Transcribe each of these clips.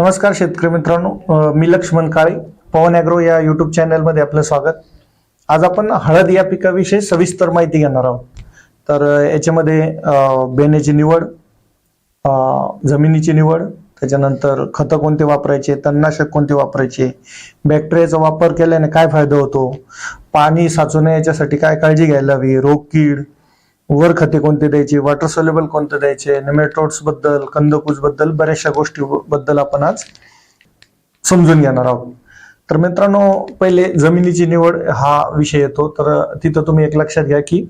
नमस्कार शेतकरी मित्रांनो मी लक्ष्मण काळे पवन ॲग्रो या युट्यूब चॅनलमध्ये आपलं स्वागत. आज आपण हळद या पिकाविषयी सविस्तर माहिती घेणार आहोत. तर याच्यामध्ये बेण्याची निवड जमिनीची निवड त्याच्यानंतर खतं कोणते वापरायचे तणनाशक कोणते वापरायचे बॅक्टेरियाचा वापर केल्याने काय फायदा होतो पाणी साचू नये याच्यासाठी काय काळजी घ्यायला हवी रोग कीड वर खते कोणते द्यायचे? वॉटर सोल्युबल कोणते द्यायचे? नेमेटोड्सबद्दल कंदकूजबद्दल बऱ्याचशा गोष्टी बद्दल आपण आज समजून घेणार आहोत. तर मित्रांनो पहिले जमिनीची निवड हा विषय येतो. तर तिथं तुम्ही एक लक्षात घ्या की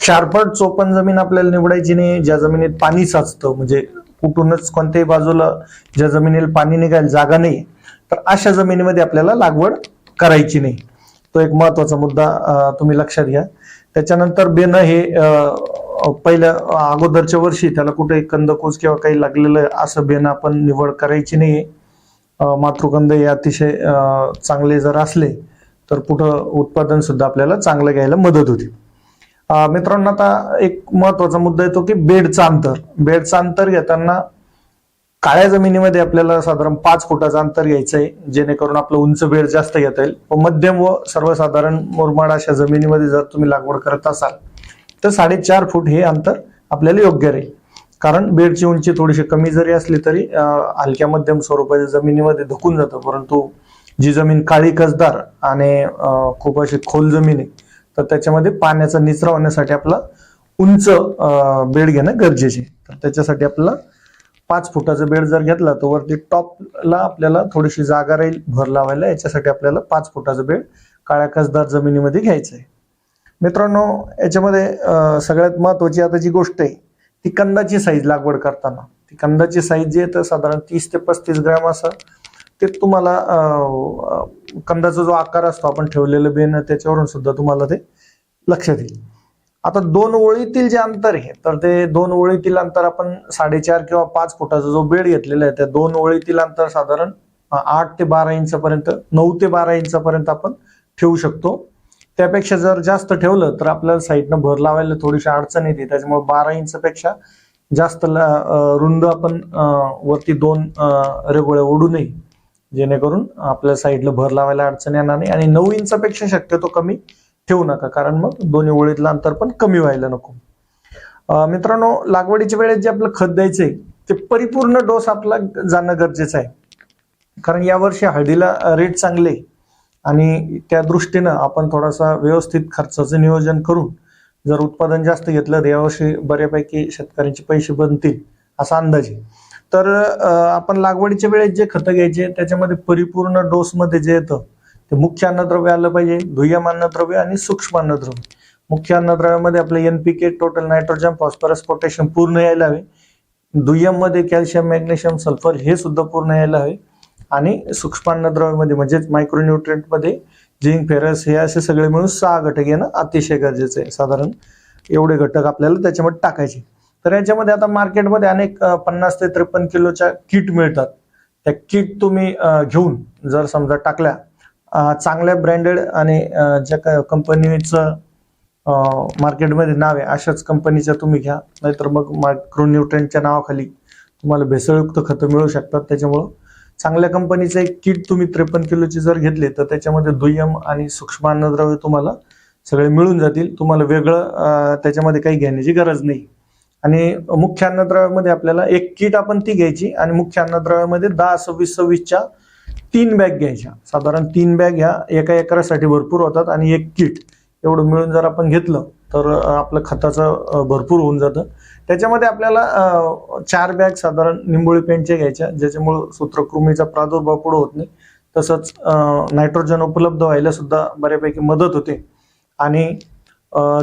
क्षारपट चोपन जमीन आपल्याला निवडायची नाही ज्या जमिनीत पाणी साचतं. म्हणजे कुठूनच कोणत्याही बाजूला ज्या जमिनीला पाणी निघायला जागा नाही तर अशा जमिनीमध्ये आपल्याला लागवड करायची नाही. तो एक महत्त्वाचा मुद्दा तुम्ही लक्षात घ्या. त्याच्यानंतर बेन हे पहिल्या अगोदरच्या वर्षी त्याला कुठे कंदकूज किंवा काही लागलेलं असं बेन आपण निवड करायची नाही. मातृकंद हे अतिशय चांगले जर असले तर पुढं उत्पादन सुद्धा आपल्याला चांगलं घ्यायला मदत होती. मित्रांनो आता एक महत्त्वाचा मुद्दा येतो की बेडचं अंतर. बेडचं अंतर घेताना काळ्या जमिनीमध्ये आपल्याला साधारण पाच फुटाचं अंतर घ्यायचं आहे जेणेकरून आपलं उंच बेड जास्त घेता येईल. व मध्यम व सर्वसाधारण मुरमाड अशा जमिनीमध्ये जर तुम्ही लागवड करत असाल तर साडेचार फूट हे अंतर आपल्याला योग्य राहील. कारण बेडची उंची थोडीशी कमी जरी असली तरी हलक्या मध्यम स्वरूपाच्या जमिनीमध्ये धुकून जातं. परंतु जी जमीन काळी कसदार आणि खूप अशी खोल जमीन आहे तर त्याच्यामध्ये पाण्याचा निचरा होण्यासाठी आपला उंच बेड घेणं गरजेचे तर त्याच्यासाठी आपल्याला पाच फुटाचं बेड जर घेतला तर वरती टॉपला आपल्याला थोडीशी जागा राहील भर लावायला. याच्यासाठी आपल्याला पाच फुटाचं बेड काळ्या कसदार जमिनीमध्ये घ्यायचं आहे. मित्रांनो याच्यामध्ये सगळ्यात महत्वाची आता जी गोष्ट आहे ती कंदाची साईज लागवड करताना. ती कंदाची साईज जी आहे तर साधारण तीस ते पस्तीस ग्रॅम असं ते तुम्हाला कंदाचा जो आकार असतो आपण ठेवलेलं बेन त्याच्यावरून सुद्धा तुम्हाला ते लक्षात येईल. आता दोन ओळीतील जे अंतर आहे तर ते दोन ओळीतील अंतर आपण साडेचार किंवा पाच फुटाचा जो बेड घेतलेला आहे त्या दोन ओळीतील अंतर साधारण आठ ते बारा इंचापर्यंत नऊ ते बारा इंचापर्यंत आपण ठेवू शकतो. त्यापेक्षा जर जास्त ठेवलं तर आपल्याला साईडनं भर लावायला थोडीशी अडचण येते. त्याच्यामुळे बारा इंचपेक्षा जास्त ला- रुंद आपण वरती दोन रेगोळ्या ओढू नये जेणेकरून आपल्या साईडला भर लावायला अडचण येणार नाही. आणि नऊ इंचापेक्षा शक्यतो कमी ठेवू नका कारण मग दोन्ही ओळीतलं अंतर पण कमी व्हायला नको. मित्रांनो लागवडीच्या वेळेस जे आपलं खत द्यायचंय ते परिपूर्ण डोस आपला जाणं गरजेचं आहे. कारण यावर्षी हळदीला रेट चांगले आणि त्या दृष्टीनं आपण थोडासा व्यवस्थित खर्चाचं नियोजन करून जर उत्पादन जास्त घेतलं तर यावर्षी बऱ्यापैकी शेतकऱ्यांचे पैसे बनतील असा अंदाज आहे. तर आपण लागवडीच्या वेळेस जे खतं घ्यायचे त्याच्यामध्ये परिपूर्ण डोसमध्ये जे येतं ते मुख्य अन्नद्रव्य आलं पाहिजे दुय्यम अन्नद्रव्य आणि सूक्ष्म अन्नद्रव्य. मुख्य अन्नद्रव्यामध्ये आपलं N P K total nitrogen phosphorus potassium पूर्ण यायला हवे. दुय्यममध्ये कॅल्शियम मॅग्नेशियम सल्फर हे सुद्धा पूर्ण यायला हवे. आणि सूक्ष्म अन्नद्रव्यामध्ये म्हणजेच मायक्रोन्युट्रिएंटमध्ये फेरस हे असे सगळे मिळून सहा घटक येणं अतिशय गरजेचं आहे. साधारण एवढे घटक आपल्याला त्याच्यामध्ये टाकायचे. तर याच्यामध्ये आता मार्केटमध्ये अनेक पन्नास ते त्रेपन्न किलोच्या किट मिळतात. त्या किट तुम्ही घेऊन जर समजा टाकल्या चांगल्या ब्रँडेड आणि ज्या काय कंपनीचं मार्केटमध्ये नाव आहे अशाच कंपनीच्या तुम्ही घ्या. नाहीतर मग मायक्रोन्युट्रेंटच्या नावाखाली तुम्हाला भेसळयुक्त खतं मिळू शकतात. त्याच्यामुळं चांगल्या कंपनीचं एक किट तुम्ही त्रेपन्न किलोची जर घेतले तर त्याच्यामध्ये दुय्यम आणि सूक्ष्म अन्नद्रव्य तुम्हाला सगळे मिळून जातील. तुम्हाला वेगळं त्याच्यामध्ये काही घेण्याची गरज नाही. आणि मुख्य अन्नद्रव्यामध्ये आपल्याला एक किट आपण ती घ्यायची आणि मुख्य अन्नद्रव्यामध्ये दहा सव्वीस सव्वीसच्या तीन बॅग घ्यायच्या. साधारण तीन बॅग ह्या एका एकरासाठी भरपूर होतात आणि एक किट. एवढं मिळून जर आपण घेतलं तर आपलं खताचं भरपूर होऊन जातं. त्याच्यामध्ये आपल्याला चार बॅग साधारण निंबोळी पेंटच्या घ्यायच्या ज्याच्यामुळं सूत्रकृमीचा प्रादुर्भाव पुढे होत नाही. तसंच नायट्रोजन उपलब्ध व्हायला सुद्धा बऱ्यापैकी मदत होते. आणि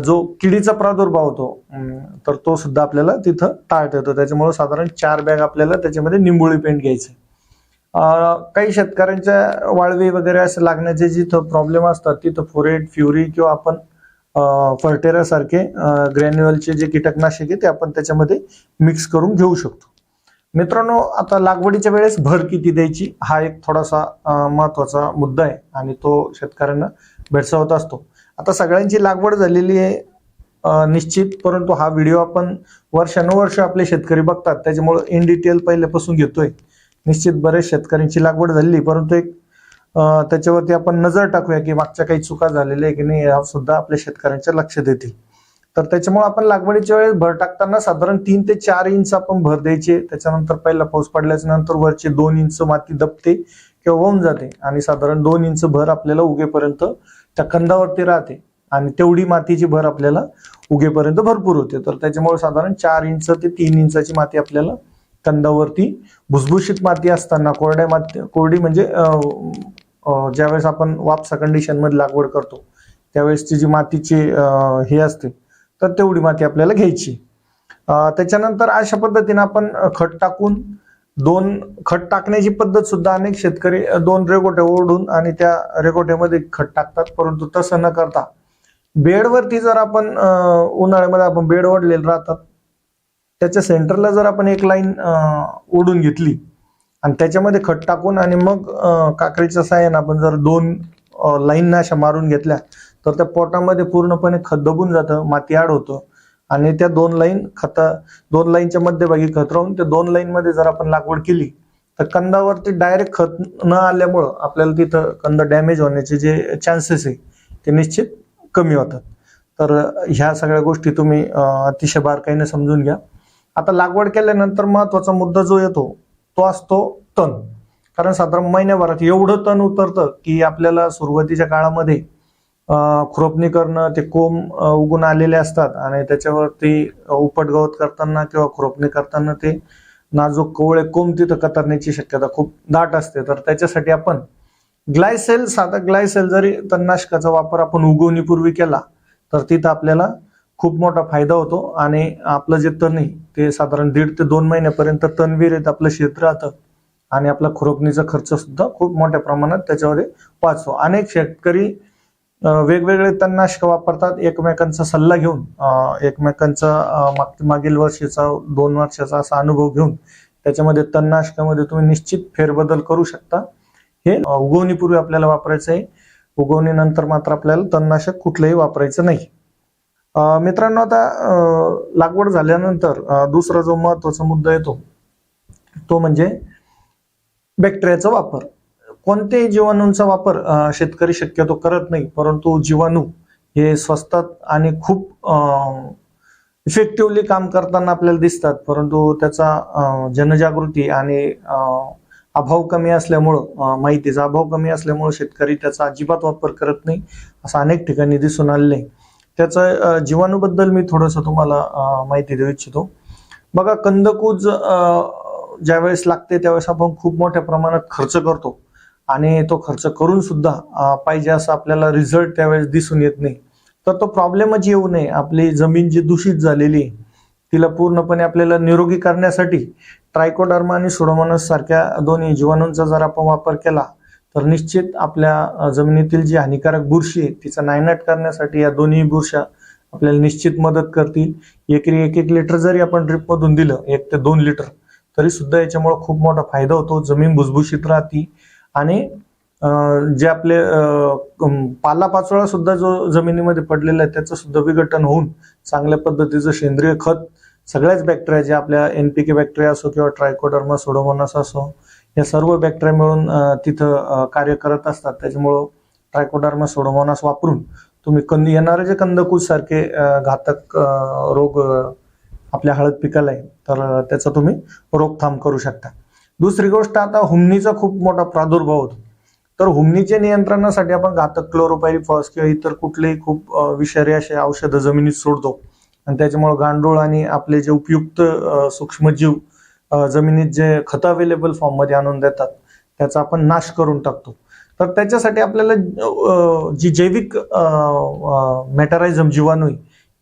जो किडीचा प्रादुर्भाव होतो तर तो सुद्धा आपल्याला तिथं टाळता येतो. त्याच्यामुळे साधारण चार बॅग आपल्याला त्याच्यामध्ये निंबोळी पेंट घ्यायचं काही शेतकऱ्यांच्या वाळवी वगैरे असं लागण्याचे जिथं प्रॉब्लेम असतात तिथं फोरेट फ्युरी किंवा आपण फर्टेरा सारखे ग्रॅन्युअलचे जे कीटकनाशक आहे ते आपण त्याच्यामध्ये मिक्स करून घेऊ शकतो. मित्रांनो आता लागवडीच्या वेळेस भर किती द्यायची? हा एक थोडासा महत्त्वाचा मुद्दा आहे आणि तो शेतकऱ्यांना भेडसावत असतो. आता सगळ्यांची लागवड झालेली आहे निश्चित परंतु हा व्हिडिओ आपण वर्षानुवर्ष आपले शेतकरी बघतात त्याच्यामुळं इन डिटेल पहिल्यापासून घेतोय. निश्चित बरेच शेतकऱ्यांची लागवड झालेली परंतु एक त्याच्यावरती आपण नजर टाकूया की मागच्या काही चुका झालेल्या आहे की नाही या सुद्धा आपल्या शेतकऱ्यांच्या लक्षात येतील तर त्याच्यामुळे आपण लागवडीच्या वेळेस भर टाकताना साधारण तीन ते चार इंच आपण भर द्यायचे. त्याच्यानंतर पहिला पाऊस पडल्याच्या नंतर वरचे दोन इंच माती दबते किंवा वाहून जाते आणि साधारण दोन इंच भर आपल्याला उगेपर्यंत त्या कंदावरती राहते आणि तेवढी मातीची भर आपल्याला उगेपर्यंत भरपूर होते. तर त्याच्यामुळे साधारण चार इंच ते तीन इंचाची माती आपल्याला कंदावरती भुसभुशीत माती असताना कोरड्या माती कोरडी म्हणजे ज्यावेळेस आपण वापसा कंडिशनमध्ये लागवड करतो त्यावेळेसची जी मातीची हे असते तर तेवढी माती आपल्याला घ्यायची. त्याच्यानंतर अशा पद्धतीने आपण खत टाकून दोन खत टाकण्याची पद्धत सुद्धा अनेक शेतकरी दोन रेगोटे ओढून आणि त्या रेगोट्यामध्ये खत टाकतात परंतु तसं न करता बेडवरती जर आपण उन्हाळ्यामध्ये आपण बेड ओढलेले राहतात त्याच्या सेंटरला जर आपण एक लाईन ओढून घेतली आणि त्याच्यामध्ये खत टाकून आणि मग काकडीच्या साह्याने आपण जर दोन लाईन अशा मारून घेतल्या तर त्या पोटामध्ये पूर्णपणे खत दबून जातं माती आड होतं. आणि त्या दोन लाईन खता दोन लाईनच्या मध्यभागी खत राहून त्या दोन लाईनमध्ये जर आपण लागवड केली तर कंदावरती डायरेक्ट खत न आल्यामुळं आपल्याला तिथं कंद डॅमेज होण्याचे जे चान्सेस आहे ते निश्चित कमी होतात. तर ह्या सगळ्या गोष्टी तुम्ही अतिशय बारकाईने समजून घ्या. आता लागवड केल्यानंतर महत्त्वाचा मुद्दा जो येतो तो असतो तण. कारण साधारण महिन्याभरात एवढं तण उतरतं की आपल्याला सुरुवातीच्या काळामध्ये खुरपणी करणं ते कोंब उगून आलेले असतात आणि त्याच्यावरती उपट गवत करताना किंवा खुरपणी करताना ते नाजूक कोवळे कोंब तिथं कतरण्याची शक्यता खूप दाट असते. तर त्याच्यासाठी आपण ग्लायसेल साधा ग्लायसेल जरी तणनाशकाचा वापर आपण उगवणीपूर्वी केला तर तिथं आपल्याला खूप मोठा फायदा होतो आणि आपलं जे तण आहे ते साधारण दीड ते दोन महिन्यापर्यंत तणविरहित आपलं शेत राहतं आणि आपला खुरपणीचा खर्च सुद्धा खूप मोठ्या प्रमाणात त्याच्यावर वाचतो. अनेक शेतकरी वेगवेगळे तणनाशक वापरतात एकमेकांचा सल्ला घेऊन एकमेकांचा माग- मागील वर्षीचा दोन वर्षाचा असा अनुभव घेऊन त्याच्यामध्ये तणनाशकामध्ये तुम्ही निश्चित फेरबदल करू शकता. हे उगवणीपूर्वी आपल्याला वापरायचं आहे उगवणीनंतर मात्र आपल्याला तणनाशक कुठलंही वापरायचं नाही. मित्रांनो आता लागवड झाल्यानंतर दुसरा जो महत्त्वाचा मुद्दा येतो तो म्हणजे बॅक्टेरियाचा वापर. कोणत्याही जीवाणूंचा वापर शेतकरी शक्यतो करत नाही परंतु जीवाणू हे स्वस्तात आणि खूप इफेक्टिव्हली काम करताना आपल्याला दिसतात परंतु त्याचा जनजागृती आणि अभाव कमी असल्यामुळं माहितीचा अभाव कमी असल्यामुळं शेतकरी त्याचा अजिबात वापर करत नाही असं अनेक ठिकाणी दिसून आलेलं आहे. त्याचं जीवाणूबद्दल मी थोडंसं तुम्हाला माहिती देऊ इच्छितो. बघा कंदकूज ज्यावेळेस लागते त्यावेळेस आपण खूप मोठ्या प्रमाणात खर्च करतो. आणि तो खर्च करून सुद्धा पाहिजे असं आपल्याला रिझल्ट त्यावेळेस दिसून येत नाही. तर तो प्रॉब्लेमच येऊ नये. आपली जमीन जी दूषित झालेली आहे तिला पूर्णपणे आपल्याला निरोगी करण्यासाठी ट्रायकोडर्मा आणि सुडोमोनस सारख्या दोन्ही जीवाणूंचा जर आपण वापर केला तर निश्चित आपल्या जमिनीतील जी हानिकारक बुरशी आहे तिचा नायनाट करण्यासाठी या दोन्ही बुरशा आपल्याला निश्चित मदत करतील. एकरी एक एक लिटर जरी आपण ड्रिपमधून दिलं एक ते दोन लिटर तरी सुद्धा याच्यामुळे खूप मोठा फायदा होतो. जमीन भुसभुशीत राहते आणि जे आपले पालापाचोळा सुद्धा जो जमिनीमध्ये पडलेला आहे त्याचं सुद्धा विघटन होऊन चांगल्या पद्धतीचं सेंद्रिय खत सगळ्याच बॅक्टेरिया जे आपल्या एनपीके बॅक्टेरिया असो किंवा ट्रायकोडर्मा सोडोमोनास असो या सर्व बॅक्टेरिया मिळून तिथं कार्य करत असतात. त्याच्यामुळं ट्रायकोडार्मा सोडोमोनास वापरून तुम्ही कंद येणारे जे कंदकूज सारखे घातक रोग आपल्या हळद पिकाला आहे तर त्याचा तुम्ही रोकथाम करू शकता. दुसरी गोष्ट आता हुमणीचा खूप मोठा प्रादुर्भाव होतो. तर हुमणीच्या नियंत्रणासाठी आपण घातक क्लोरोपायरिफॉस किंवा इतर कुठलेही खूप विषारी असे औषधं जमिनीत सोडतो. आणि त्याच्यामुळे गांडूळ आणि आपले जे उपयुक्त सूक्ष्मजीव जमिनीत जे खत अवेलेबल फॉर्ममध्ये आणून देतात त्याचा आपण नाश करून टाकतो. तर त्याच्यासाठी आपल्याला जी जैविक मॅटरायझम जीवाणू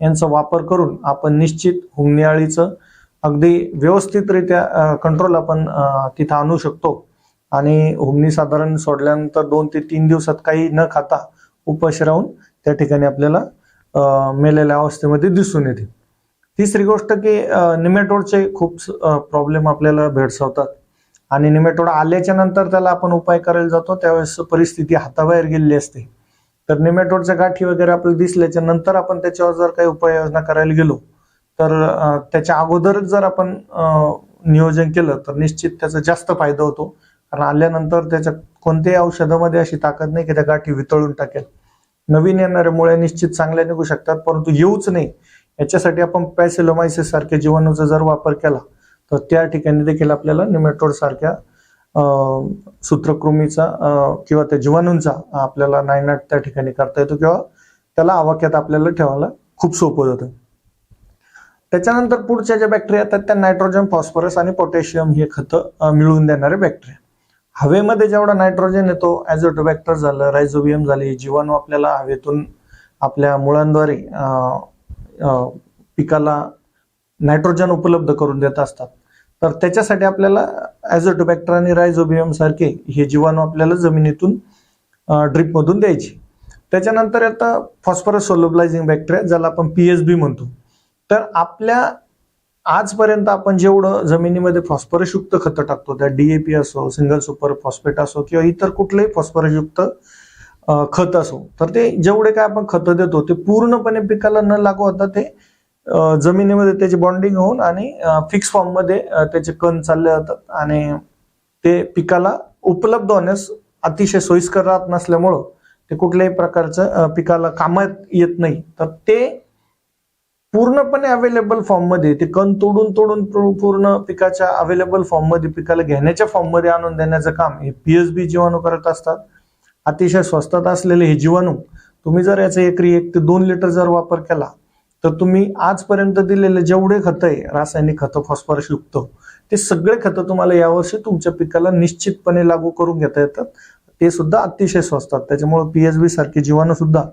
यांचा वापर करून आपण निश्चित हुमणी अगदी व्यवस्थितरित्या कंट्रोल आपण तिथं आणू शकतो. आणि हुमणी साधारण सोडल्यानंतर दोन ते तीन दिवसात काही न खाता उपाशी राहून त्या ठिकाणी आपल्याला मेलेल्या अवस्थेमध्ये दिसून येते. तिसरी गोष्ट की निमेटोडचे खूप प्रॉब्लेम आपल्याला भेडसावतात. आणि निमेटोड आल्याच्यानंतर त्याला आपण उपाय करायला जातो त्यावेळेस परिस्थिती हाताबाहेर गेलेली असते. तर निमेटोडच्या गाठी वगैरे आपल्याला दिसल्याच्या नंतर आपण त्याच्यावर जर काही उपाययोजना करायला गेलो तर त्याच्या अगोदरच जर आपण नियोजन केलं तर निश्चित त्याचा जास्त फायदा होतो. कारण आल्यानंतर त्याच्या कोणत्याही औषधामध्ये अशी ताकद नाही की त्या गाठी वितळून टाकेल. नवीन येणाऱ्या मुळे निश्चित चांगल्या निघू शकतात परंतु येऊच नाही. याच्यासाठी आपण पॅसिलोमायसिस सारख्या जीवाणूचा जर वापर केला तर त्या ठिकाणी देखील आपल्याला निमेटोड सारख्या सूत्रकृमीचा किंवा त्या जीवाणूंचा आपल्याला नायनाट त्या ठिकाणी करता येतो किंवा त्याला आवाक्यात आपल्याला ठेवायला खूप सोपं जातं. त्याच्यानंतर पुढच्या ज्या बॅक्टेरिया येतात त्या नायट्रोजन फॉस्फरस आणि पोटॅशियम हे खतं मिळवून देणारे बॅक्टेरिया हवेमध्ये जेवढा नायट्रोजन येतो ॲझोटोबॅक्टर झालं रायझोबियम झाली जीवाणू आपल्याला हवेतून आपल्या मुळांद्वारे पिकाला नायट्रोजन उपलब्ध करून देत असतात. तर त्याच्यासाठी आपल्याला ॲझोटोबॅक्टर आणि रायझोबियम सारखे हे जीवाणू आपल्याला जमिनीतून ड्रिपमधून द्यायचे. त्याच्यानंतर आता फॉस्फरस सोलोबलायझिंग बॅक्टेरिया ज्याला आपण पीएचबी म्हणतो. तर आपल्या आजपर्यंत आपण जेवढं जमिनीमध्ये फॉस्फरसयुक्त खतं टाकतो त्या डीएपी असो सिंगल सुपर फॉस्फेट असो किंवा इतर कुठलंही फॉस्फरसयुक्त युक्त खत असो. तर ते जेवढे काय आपण खतं देतो ते पूर्णपणे पिकाला न लागू होता ते जमिनीमध्ये त्याची बॉन्डिंग होऊन आणि फिक्स फॉर्ममध्ये त्याचे कण चालले जातात आणि ते पिकाला उपलब्ध होण्यास अतिशय सोयीस्कर राहत नसल्यामुळं ते कुठल्याही प्रकारचं पिकाला कामात येत नाही. तर ते पूर्णपणे अवेलेबल फॉर्ममध्ये ते कण तोडून तोडून पूर्ण पिकाच्या अवेलेबल फॉर्ममध्ये पिकाला घेण्याच्या फॉर्ममध्ये आणून देण्याचं काम हे पीएसबी जीवाणू करत असतात. अतिशय स्वस्तात असलेले हे जीवाणू. तुम्ही जर याचा एकरी एक ते दोन लिटर जर वापर केला तर तुम्ही आजपर्यंत दिलेले जेवढे खतं आहे रासायनिक खतं फॉस्फरस युक्त ते सगळे खतं तुम्हाला यावर्षी तुमच्या पिकाला निश्चितपणे लागू करून घेता येतात. ते सुद्धा अतिशय स्वस्तात. त्याच्यामुळे पीएचबी सारखे जीवाणू सुद्धा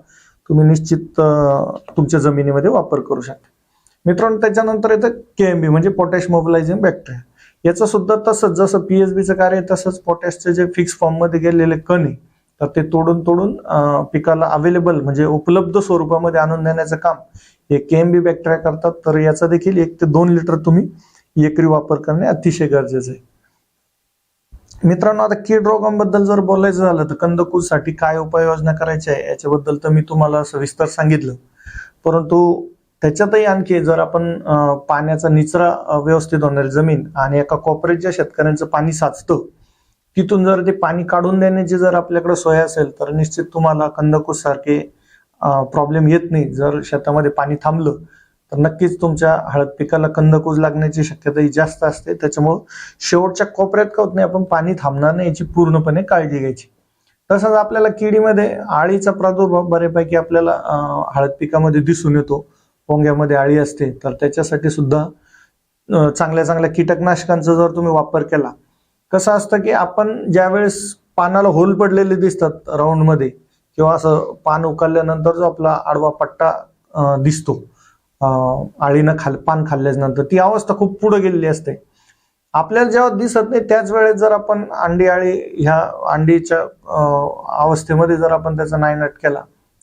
तुम्ही निश्चित तुमच्या जमिनीमध्ये वापर करू शकता. मित्रांनो त्याच्यानंतर येतं केएमबी म्हणजे पोटॅश मोबिलायझिंग बॅक्टेरिया याचं सुद्धा तसंच जसं पीएचबीचं कार्य तसंच पोटॅशचे जे फिक्स फॉर्ममध्ये गेलेले कण आहे तर ते तोडून तोडून पिकाला अवेलेबल म्हणजे उपलब्ध स्वरूपामध्ये आणून देण्याचं काम हे केएमबी बॅक्टेरिया करतात. तर याचा देखील एक ते दोन लिटर तुम्ही एकरी वापर करणे अतिशय गरजेचं आहे. मित्रांनो आता कीड रोगांबद्दल जर बोलायचं झालं तर कंदकूजसाठी काय उपाययोजना करायच्या आहे याच्याबद्दल तर मी तुम्हाला सविस्तर सांगितलं. परंतु त्याच्यातही आणखी जर आपण पाण्याचा निचरा व्यवस्थित होणारी जमीन आणि एका कॉपरेटच्या शेतकऱ्यांचं पाणी साचतं तिथून जर ते पाणी काढून देण्याची जर आपल्याकडे सोय असेल तर निश्चित तुम्हाला कंदकूस सारखे प्रॉब्लेम येत नाही जर शेतामध्ये पाणी थांबलं तर नक्कीच तुमच्या हळद पिकाला कंदकूज लागण्याची शक्यता ही जास्त असते. त्याच्यामुळं शेवटच्या कोपऱ्यात का होत नाही आपण पाणी थांबणार नाही याची पूर्णपणे काळजी घ्यायची. तसंच आपल्याला किडीमध्ये आळीचा प्रादुर्भाव बऱ्यापैकी आपल्याला हळद पिकामध्ये दिसून येतो. पोंग्यामध्ये आळी असते तर त्याच्यासाठी सुद्धा चांगल्या चांगल्या कीटकनाशकांचा जर तुम्ही वापर केला कसं असतं की आपण ज्यावेळेस पानाला होल पडलेले दिसतात राऊंडमध्ये किंवा असं पान उकळल्यानंतर जो आपला आडवा पट्टा दिसतो आळीनं खाल पान खाल्ल्यानंतर नंतर ती अवस्था खूप पुढे गेलेली असते. आपल्याला जेव्हा दिसत नाही त्याच वेळेस जर आपण अंडी आळी ह्या अंडीच्या अवस्थेमध्ये जर आपण त्याचा नायनाट केला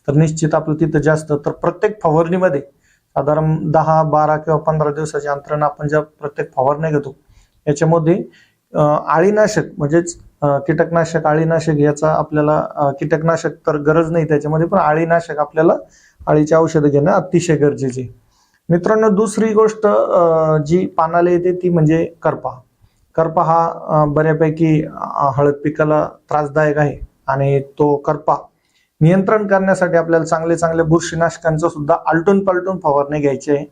तर निश्चित आपलं तिथं जास्त तर प्रत्येक फवारणीमध्ये साधारण दहा बारा किंवा पंधरा दिवसाच्या अंतरानं आपण ज्या प्रत्येक फवारण्या घेतो याच्यामध्ये आळीनाशक म्हणजेच कीटकनाशक आळीनाशक याचा आपल्याला कीटकनाशक तर गरज नाही त्याच्यामध्ये पण आळीनाशक आपल्याला आळीची औषधं घेणं अतिशय गरजेचे. मित्रांनो दुसरी गोष्ट जी पानाला येते ती म्हणजे करपा. करपा हा बऱ्यापैकी हळद पिकाला त्रासदायक आहे आणि तो करपा नियंत्रण करण्यासाठी आपल्याला चांगले चांगले बुरशीनाशकांचं सुद्धा आलटून पालटून फवारणी घ्यायची आहे.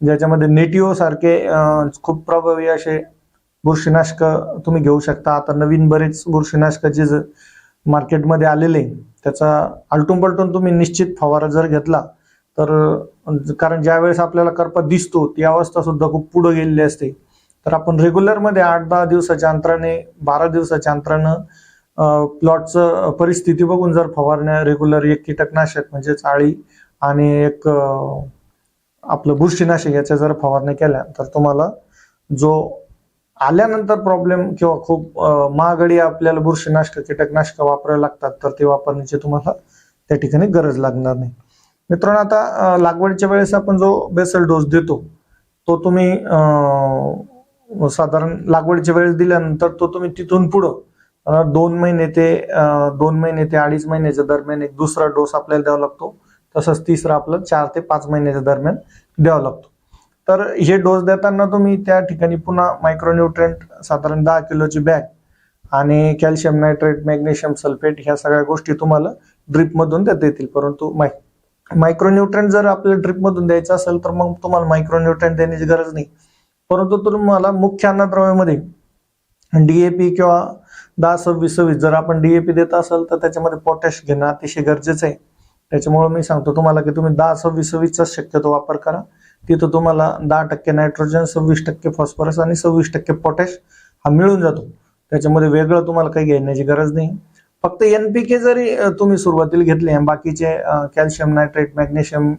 ज्याच्यामध्ये नेटिओ सारखे खूप प्रभावी असे बुरशीनाशक तुम्ही घेऊ शकता. आता नवीन बरेच बुरशीनाशक जे मार्केटमध्ये आलेले आहे, त्याचा आलटून पलटून तुम्ही निश्चित फवारा जर घेतला तर कारण ज्या वेळेस आपल्याला करपा दिसतो ती अवस्था सुद्धा खूप पुढे गेलेली असते. तर आपण रेग्युलरमध्ये आठ दहा दिवसाच्या अंतराने बारा दिवसाच्या अंतरानं प्लॉटचं परिस्थिती बघून जर फवारण्या रेग्युलर एक कीटकनाशक म्हणजेच आळी आणि एक आपलं बुरशीनाशक याच्या जर फवारण्या केल्या तर तुम्हाला जो आल्यानंतर प्रॉब्लेम किंवा खूप महागडी आपल्याला बुरशीनाशक कीटकनाशक वापरावे लागतात तर ते वापरण्याची तुम्हाला त्या ठिकाणी गरज लागणार नाही. मित्रांनो आता लागवडीच्या वेळेस आपण जो बेसल डोस देतो तो तुम्ही अं, साधारण लागवडीच्या वेळेस दिल्यानंतर तो तुम्ही तिथून पुढं दोन महिने ते दोन महिने ते अडीच महिन्याच्या दरम्यान एक दुसरा डोस आपल्याला द्यावा लागतो. तसंच तिसरा आपला चार ते पाच महिन्याच्या दरम्यान द्यावा लागतो. तर हे डोस देताना तुम्ही त्या ठिकाणी पुन्हा मायक्रोन्युट्रेंट साधारण दहा किलोची बॅग आणि कॅल्शियम नायट्रेट मॅग्नेशियम सल्फेट ह्या सगळ्या गोष्टी तुम्हाला ड्रिपमधून देता येतील. परंतु माय मायक्रोन्युट्रेंट जर आपल्याला ड्रिपमधून द्यायचं असेल तर मग तुम्हाला मायक्रोन्युट्रेंट देण्याची गरज नाही. परंतु तुम्हाला मुख्य अन्नद्रव्यामध्ये डीएपी किंवा दहा सव्वीस सव्वीस जर आपण डीएपी देत असाल तर त्याच्यामध्ये पोटॅश घेणं अतिशय गरजेचं आहे. त्याच्यामुळे मी सांगतो तुम्हाला की तुम्ही दहा सव्वीस सव्वीसचा शक्यतो वापर करा. तिथं तुम्हाला दहा टक्के नायट्रोजन सव्वीस टक्के फॉस्फरस आणि सव्वीस टक्के पोटॅश हा मिळून जातो. त्याच्यामध्ये वेगळं तुम्हाला काही घेण्याची गरज नाही. फक्त एनपीके जरी तुम्ही सुरुवातीला घेतले बाकीचे कॅल्शियम नायट्रेट मॅग्नेशियम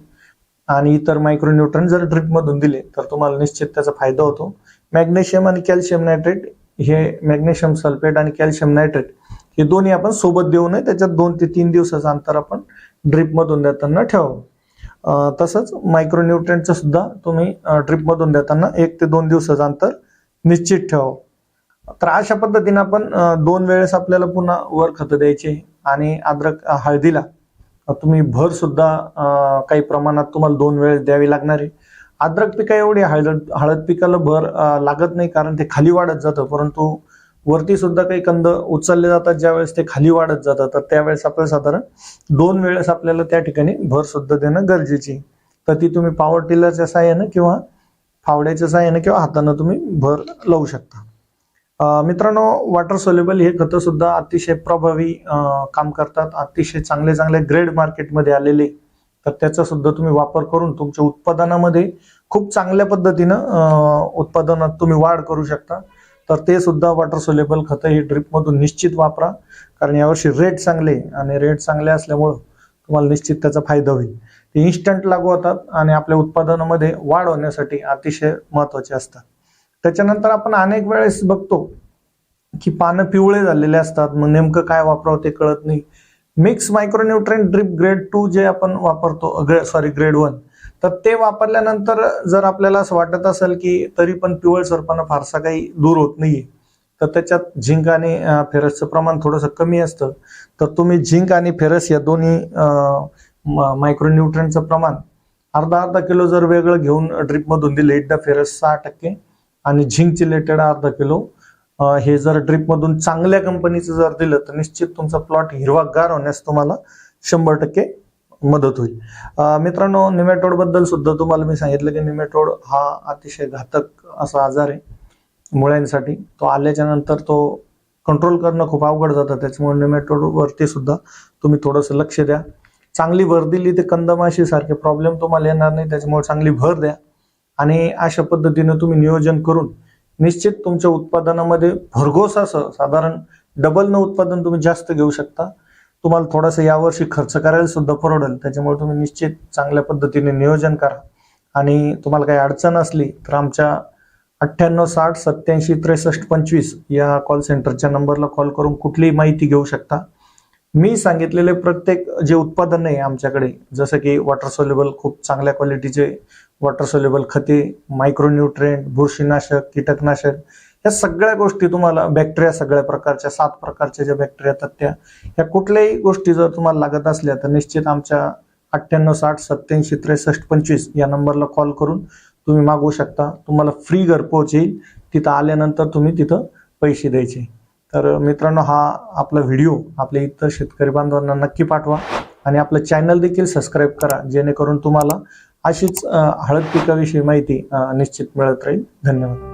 आणि इतर मायक्रोन्यूट्रन जर ड्रिपमधून दिले तर तुम्हाला निश्चित त्याचा फायदा होतो. मॅग्नेशियम आणि कॅल्शियम नायट्रेट हे मॅग्नेशियम सल्फेट आणि कॅल्शियम नायट्रेट हे दोन्ही आपण सोबत देऊ नये. त्याच्यात दोन ते तीन दिवसाचं अंतर आपण ड्रिपमधून देताना ठेवावं. तसंच मायक्रोन्यूट्रंटचं सुद्धा तुम्ही ट्रिपमधून देताना एक ते दोन दिवसाचं अंतर निश्चित ठेवावं तर अशा पद्धतीने आपण दोन वेळेस आपल्याला पुन्हा वर खतं द्यायचे आणि अद्रक हळदीला तुम्ही भर सुद्धा काही प्रमाणात तुम्हाला दोन वेळेस द्यावी लागणार आहे. अद्रक पिका एवढी हळद हळद पिकाला भर लागत नाही कारण ते खाली वाढत जातं परंतु वरती सुद्धा काही कंद उचलले जातात ज्यावेळेस ते खाली वाढत जातात तर त्यावेळेस आपल्याला साधारण दोन वेळेस आपल्याला त्या ठिकाणी भर सुद्धा देणं गरजेची. तर ती तुम्ही पॉवर टिलरच्या साह्यानं किंवा फावड्याच्या साह्यानं किंवा हातानं तुम्ही भर लावू शकता. मित्रांनो वॉटर सोल्युबल हे खतं सुद्धा अतिशय प्रभावी काम करतात. अतिशय चांगले चांगले ग्रेड मार्केटमध्ये आलेले. तर त्याचा सुद्धा तुम्ही वापर करून तुमच्या उत्पादनामध्ये खूप चांगल्या पद्धतीनं उत्पादनात तुम्ही वाढ करू शकता. तर ते सुद्धा वॉटर सोल्युबल खतं ही ड्रिपमधून निश्चित वापरा. कारण यावर्षी रेट चांगले आणि रेट चांगले असल्यामुळं तुम्हाला निश्चित त्याचा फायदा होईल. ते इन्स्टंट लागू होतात आणि आपल्या उत्पादनामध्ये वाढ होण्यासाठी अतिशय महत्त्वाचे असतात. त्याच्यानंतर आपण अनेक वेळेस बघतो की पानं पिवळे झालेले असतात. मग नेमकं काय वापरावं ते कळत नाही. Mix micronutrient drip grade two जे आपण वापरतो सॉरी ग्रेड वन तर ते वापरल्यानंतर जर आपल्याला असं वाटत असेल की तरी पण पिवळ पिवळसरपणा फारसा काही दूर होत नाहीये तर त्याच्यात झिंक आणि फेरसचं प्रमाण थोडंसं कमी असतं. तर तुम्ही झिंक आणि फेरस या दोन्ही मायक्रोन्यूट्रंटचं प्रमाण अर्धा अर्धा किलो जर वेगळं घेऊन ड्रिपमधून दिले एकदा फेरस सहा टक्के आणि झिंक चिलेटेड अर्धा किलो हे जर ड्रिपमधून चांगल्या कंपनीचं जर दिलं तर निश्चित तुमचा प्लॉट हिरवागार होण्यास तुम्हाला शंभर टक्के मदत होईल. मित्रांनो निमेटोडबद्दल सुद्धा तुम्हाला मी सांगितलं की निमेटोड हा अतिशय घातक असा आजार आहे मुळ्यांसाठी. तो आल्याच्यानंतर तो कंट्रोल करणं खूप अवघड जातं. त्याच्यामुळे निमेटोड वरती सुद्धा तुम्ही थोडंसं लक्ष द्या. चांगली भर दिली ते कंदमाशी सारखे प्रॉब्लेम तुम्हाला येणार नाही. त्याच्यामुळे चांगली भर द्या आणि अशा पद्धतीनं तुम्ही नियोजन करून निश्चित तुमच्या उत्पादनामध्ये भरघोस असं साधारण डबलनं उत्पादन तुम्ही जास्त घेऊ शकता. तुम्हाला थोडासा यावर्षी खर्च करायला सुद्धा परवडेल. त्याच्यामुळे तुम्ही निश्चित चांगल्या पद्धतीने नियोजन करा. आणि तुम्हाला काही अडचण असली तर आमच्या अठ्ठ्याण्णव साठ सत्याऐंशी त्रेसष्ट पंचवीस या कॉल सेंटरच्या नंबरला कॉल करून कुठलीही माहिती घेऊ शकता. मी सांगितलेले प्रत्येक जे उत्पादन आहे आमच्याकडे जसं की वॉटर सोल्युबल खूप चांगल्या क्वालिटीचे वॉटर सोल्युबल खते मायक्रोन्यूट्रेंट बुरशीनाशक कीटकनाशक या सगळ्या गोष्टी तुम्हाला बॅक्टेरिया सगळ्या प्रकारच्या सात प्रकारच्या ज्या बॅक्टेरिया येतात त्या या कुठल्याही गोष्टी जर तुम्हाला लागत असल्या तर निश्चित आमच्या अठ्ठ्याण्णव साठ सत्याऐंशी त्रेसष्ट पंचवीस या नंबरला कॉल करून तुम्ही मागवू शकता. तुम्हाला फ्री घरपोच येईल तिथं आल्यानंतर तुम्ही तिथं पैसे द्यायचे. तर मित्रांनो हा आपला व्हिडिओ आपल्या इतर शेतकरी बांधवांना नक्की पाठवा आणि आपलं चॅनल देखील सबस्क्राईब करा जेणेकरून तुम्हाला अशीच हळद पिकाविषयी माहिती निश्चित मिळत राहील. धन्यवाद.